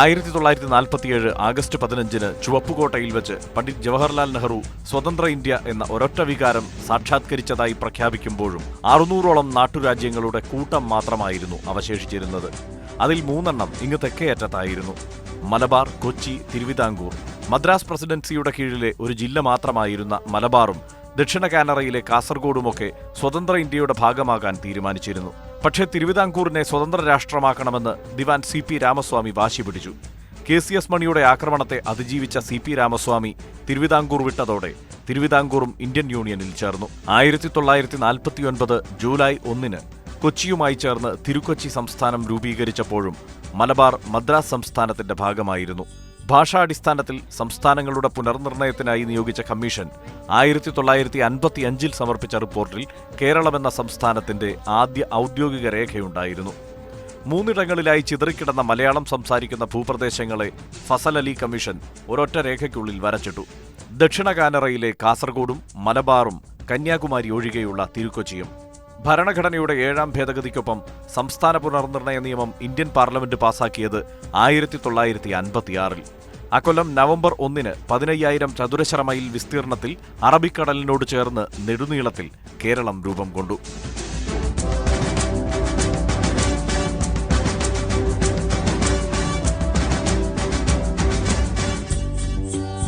ആയിരത്തി തൊള്ളായിരത്തി നാൽപ്പത്തിയേഴ് ആഗസ്റ്റ് പതിനഞ്ചിന് ചുവപ്പുകോട്ടയിൽ വെച്ച് പണ്ഡിറ്റ് ജവഹർലാൽ നെഹ്റു സ്വതന്ത്ര ഇന്ത്യ എന്ന ഒരൊറ്റ വികാരം സാക്ഷാത്കരിച്ചതായി പ്രഖ്യാപിക്കുമ്പോഴും അറുന്നൂറോളം നാട്ടുരാജ്യങ്ങളുടെ കൂട്ടം മാത്രമായിരുന്നു അവശേഷിച്ചിരുന്നത്. അതിൽ മൂന്നെണ്ണം ഇങ്ങ് തെക്കേയറ്റത്തായിരുന്നു. മലബാർ കൊച്ചി തിരുവിതാംകൂർ. മദ്രാസ് പ്രസിഡൻസിയുടെ കീഴിലെ ഒരു ജില്ല മാത്രമായിരുന്ന മലബാറും ദക്ഷിണ കാനറയിലെ കാസർഗോഡുമൊക്കെ സ്വതന്ത്ര ഇന്ത്യയുടെ ഭാഗമാകാൻ തീരുമാനിച്ചിരുന്നു. പക്ഷേ തിരുവിതാംകൂറിനെ സ്വതന്ത്ര രാഷ്ട്രമാക്കണമെന്ന് ദിവാൻ സി പി രാമസ്വാമി വാശി പിടിച്ചു. കെ സി എസ് മണിയുടെ ആക്രമണത്തെ അതിജീവിച്ച സി പി രാമസ്വാമി തിരുവിതാംകൂർ വിട്ടതോടെ തിരുവിതാംകൂറും ഇന്ത്യൻ യൂണിയനിൽ ചേർന്നു. ആയിരത്തി തൊള്ളായിരത്തി നാൽപ്പത്തിയൊൻപത് ജൂലൈ ഒന്നിന് കൊച്ചിയുമായി ചേർന്ന് തിരുക്കൊച്ചി സംസ്ഥാനം രൂപീകരിച്ചപ്പോഴും മലബാർ മദ്രാസ് സംസ്ഥാനത്തിന്റെ ഭാഗമായിരുന്നു. ഭാഷാടിസ്ഥാനത്തിൽ സംസ്ഥാനങ്ങളുടെ പുനർനിർണയത്തിനായി നിയോഗിച്ച കമ്മീഷൻ ആയിരത്തി തൊള്ളായിരത്തി അൻപത്തി അഞ്ചിൽ സമർപ്പിച്ച റിപ്പോർട്ടിൽ കേരളമെന്ന സംസ്ഥാനത്തിന്റെ ആദ്യ ഔദ്യോഗിക രേഖയുണ്ടായിരുന്നു. മൂന്നിടങ്ങളിലായി ചിതറിക്കിടന്ന മലയാളം സംസാരിക്കുന്ന ഭൂപ്രദേശങ്ങളെ ഫസൽ അലി കമ്മീഷൻ ഒരൊറ്റ രേഖയ്ക്കുള്ളിൽ വരച്ചിട്ടു. ദക്ഷിണ കാനറയിലെ കാസർഗോഡും മലബാറും കന്യാകുമാരി ഒഴികെയുള്ള തിരുക്കൊച്ചിയും ഭരണഘടനയുടെ ഏഴാം ഭേദഗതിക്കൊപ്പം സംസ്ഥാന പുനർനിർണയ നിയമം ഇന്ത്യൻ പാർലമെന്റ് പാസാക്കിയത് ആയിരത്തി തൊള്ളായിരത്തി അൻപത്തിയാറിൽ. അക്കൊല്ലം നവംബർ ഒന്നിന് പതിനയ്യായിരം ചതുരശ്ര മൈൽ വിസ്തീർണത്തിൽ അറബിക്കടലിനോട് ചേർന്ന് നെടുനീളത്തിൽ കേരളം രൂപം കൊണ്ടു.